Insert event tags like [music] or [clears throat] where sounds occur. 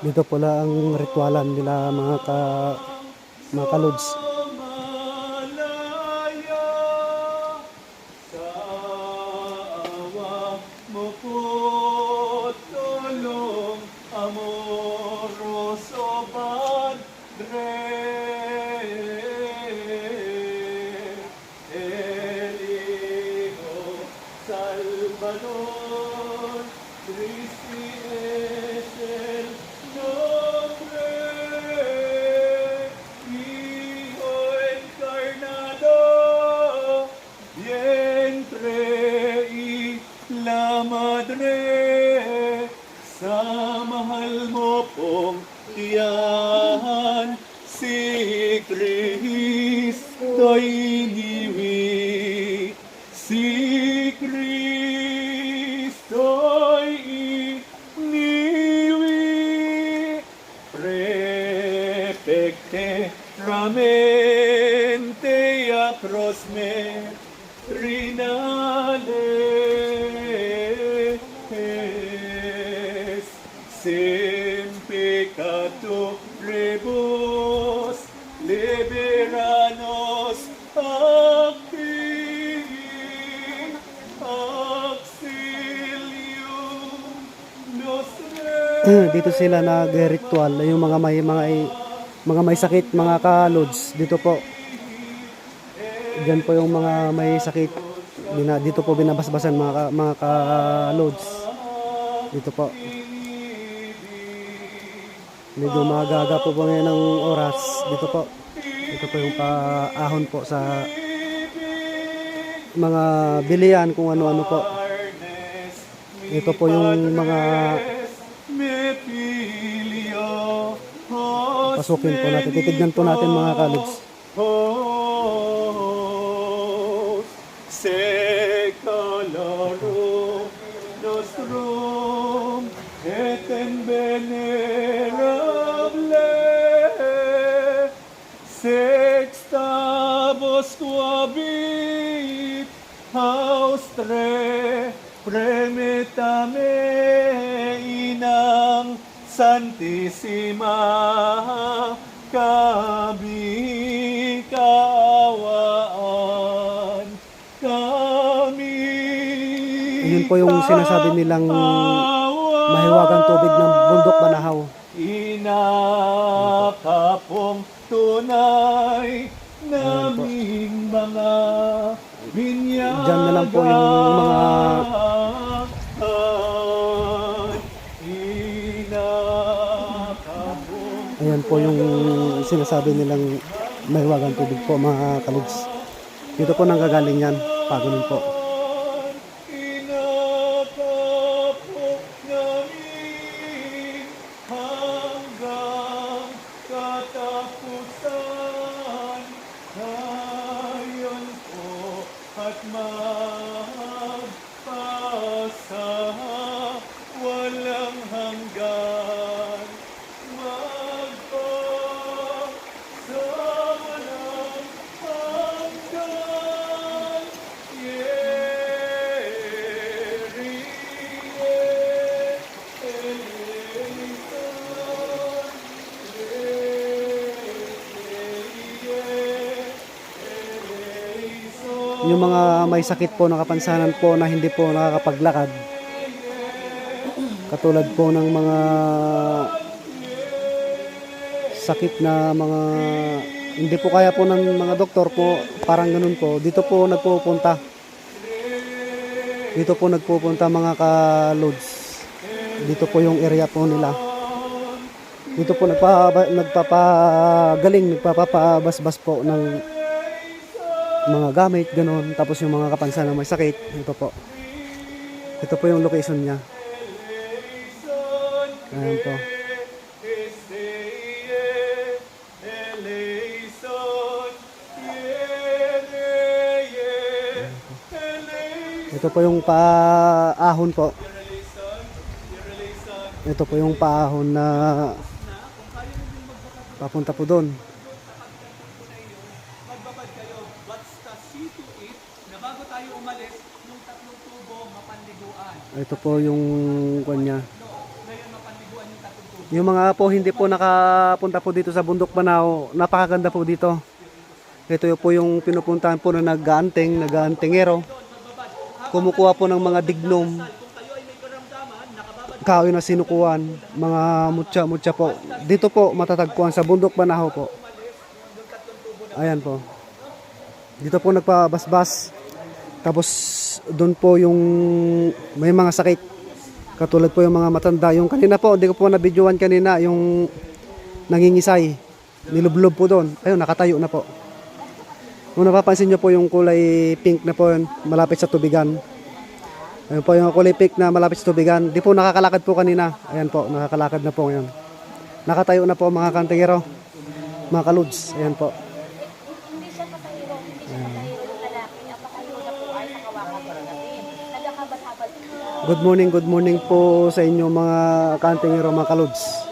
Dito pala ang ritualan nila mga ka mga kalods. malaya mahal mo pong tiyan si Kristo'y iniwi si Kristo'y iniwi Prepecte ramente acros me trinales liberanos auxilium nostre [clears throat] dito sila nag-ritual. Yung mga may mga mga may sakit mga kalods dito po. Diyan po yung mga may sakit. Dito po binabasbasan mga ka, mga kalods dito po. Medyo magaga po po ngayon ng oras. Dito po ito po yung paahon po sa mga bilian kung ano-ano po. Ito po yung mga pasukin po natin. Titignan po natin mga kalods. Host secalorum nostrum et in venerable sexta vosquabit austre premetame inang santissima kami kaawaan kami Yun po yung sinasabi nilang mahiwagang tubig ng bundok Banahaw. Inakapong tunay naming mga binyan. Diyan na lang po yung mga- Ayan po yung sinasabi nilang mahiwagang tubig po mga kalods. Dito po nanggagaling yan. Pagano'n po. Atma. Yung mga may sakit po, nakapansanan po na hindi po nakakapaglakad. Katulad po ng mga sakit na mga hindi po kaya po ng mga doktor po, parang ganun po. Dito po nagpupunta. Dito po nagpupunta mga ka-loads. Dito po yung area po nila. Dito po nagpa, nagpapagaling, nagpapabasbas po ng mga gamit, ganun. Tapos yung mga kapansanan na may sakit, ito po. Ito po yung location niya. Ayan po. Ito po yung paahon po. Ito po yung paahon na papunta po doon. See to it na bago tayo umalis, yung tatlong tubo mapanliguan. Ito po yung kanya. Yung mga po hindi po nakapunta po dito sa Bundok Banao, napakaganda po dito. Ito po yung pinupuntahan po na nag-aanting, nag-aantingero. Kumukuha po ng mga dignom. Kahoy na sinukuan, mga mutya-mutya po. Dito po matatagpuan sa Bundok Banao po. Ayan po. Dito po nagpabasbas. Tapos doon po yung may mga sakit. Katulad po yung mga matanda. Yung kanina po, hindi ko po na-videoan kanina, yung nangingisay. Nilublob po doon. Ayun, nakatayo na po. Kung napapansin nyo po yung kulay pink na po yun, malapit sa tubigan. Ayun po yung kulay pink na malapit sa tubigan. Di po nakakalakad po kanina. Ayan po, nakakalakad na po ngayon. Nakatayo na po mga kantingero. Mga kaluds. Ayan po. Hindi siya pasahero, hindi siya pasahero ng lalaki. Ang pasahero na po ay sa kawakan ng gabi. Nagkakabal-habal sila. Good morning, good morning po sa inyo mga kantingero, mga kaluds.